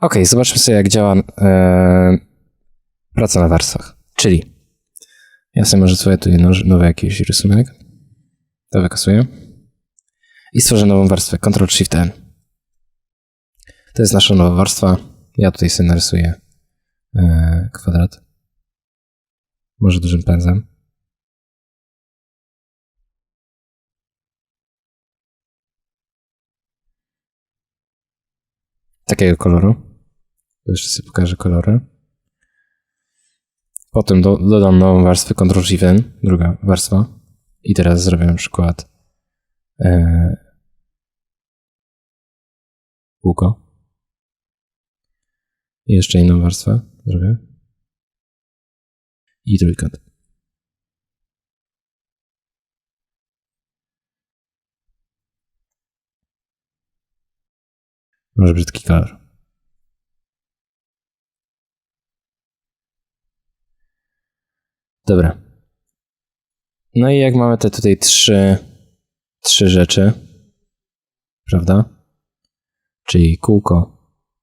Ok, zobaczmy sobie, jak działa e, praca na warstwach. Czyli ja sobie może sobie noż- nowy jakiś rysunek. To wykasuję. I stworzę nową warstwę. Ctrl Shift N. To jest nasza nowa warstwa. Ja tutaj sobie narysuję e, kwadrat. Może dużym pędzlem. Takiego koloru. Jeszcze sobie pokażę kolory. Potem do, dodam nową warstwę Ctrl Shift druga warstwa. I teraz zrobię na przykład e, kółko. I jeszcze inną warstwę zrobię. I trójkąt. Może brzydki kolor. Dobra. No i jak mamy te tutaj trzy, trzy rzeczy, prawda? Czyli kółko,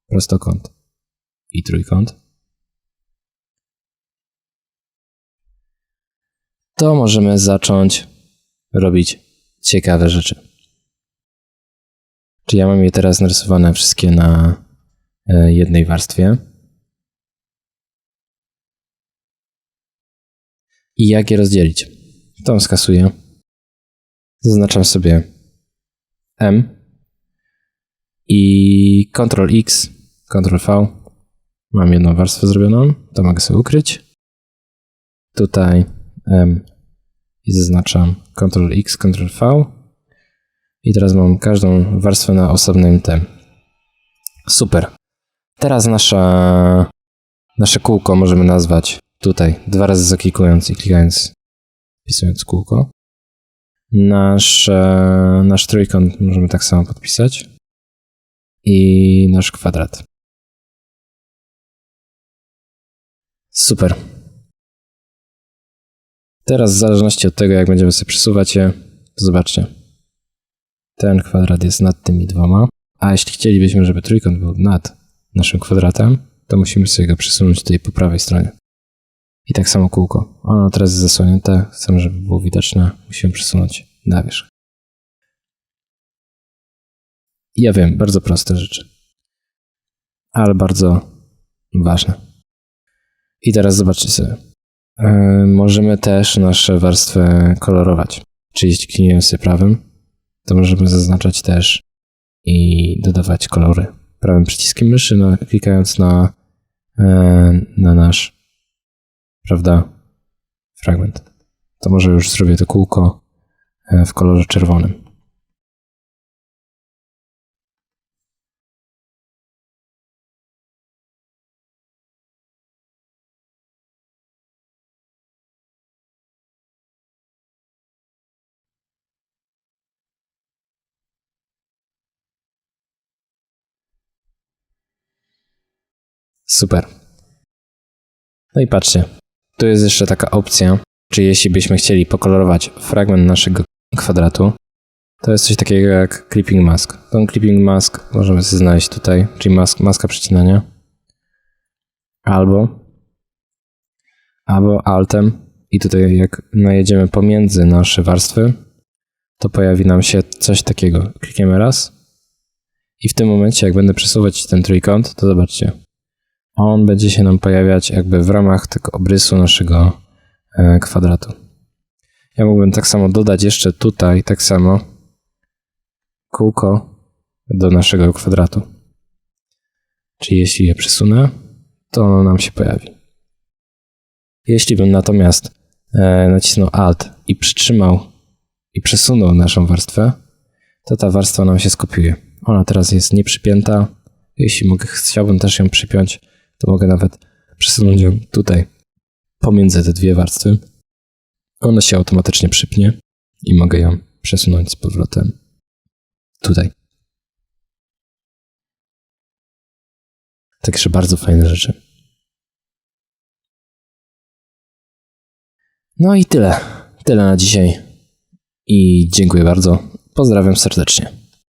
prostokąt i trójkąt. To możemy zacząć robić ciekawe rzeczy. Czyli ja mam je teraz narysowane wszystkie na e, jednej warstwie. I jak je rozdzielić? To skasuję. Zaznaczam sobie M i Ctrl X, Ctrl V. Mam jedną warstwę zrobioną, to mogę sobie ukryć. Tutaj M i zaznaczam Ctrl X, Ctrl V. I teraz mam każdą warstwę na osobnym tem. Super. Teraz nasza, nasze kółko możemy nazwać tutaj, dwa razy zaklikując i klikając, wpisując kółko. Nasz, e, nasz trójkąt możemy tak samo podpisać. I nasz kwadrat. Super. Teraz w zależności od tego, jak będziemy sobie przesuwać je, zobaczcie. Ten kwadrat jest nad tymi dwoma. A jeśli chcielibyśmy, żeby trójkąt był nad naszym kwadratem, to musimy sobie go przesunąć tutaj po prawej stronie. I tak samo kółko. Ono teraz jest zasłonięte. Chcemy, żeby było widoczne. Musimy przesunąć na wierzch. Ja wiem, bardzo proste rzeczy. Ale bardzo ważne. I teraz zobaczcie sobie. Yy, możemy też nasze warstwy kolorować. Czyli jeśli klikniemy sobie prawym, to możemy zaznaczać też i dodawać kolory. Prawym przyciskiem myszy, klikając na, yy, na nasz prawda, fragment. To może już zrobię to kółko e, w kolorze czerwonym. Super. No i patrzcie, tu jest jeszcze taka opcja, czy jeśli byśmy chcieli pokolorować fragment naszego kwadratu, to jest coś takiego jak clipping mask. Tą clipping mask możemy sobie znaleźć tutaj, czyli mask, maska przecinania. Albo albo altem i tutaj jak najedziemy pomiędzy nasze warstwy, to pojawi nam się coś takiego. Klikniemy raz i w tym momencie jak będę przesuwać ten trójkąt, to zobaczcie, on będzie się nam pojawiać jakby w ramach tego obrysu naszego e, kwadratu. Ja mógłbym tak samo dodać jeszcze tutaj, tak samo kółko do naszego kwadratu. Czyli jeśli je przesunę, to ono nam się pojawi. Jeśli bym natomiast e, nacisnął Alt i przytrzymał i przesunął naszą warstwę, to ta warstwa nam się skopiuje. Ona teraz jest nieprzypięta. Jeśli mogę, chciałbym też ją przypiąć, to mogę nawet przesunąć ją tutaj pomiędzy te dwie warstwy. Ona się automatycznie przypnie i mogę ją przesunąć z powrotem tutaj. Także bardzo fajne rzeczy. No i tyle. Tyle na dzisiaj. I dziękuję bardzo. Pozdrawiam serdecznie.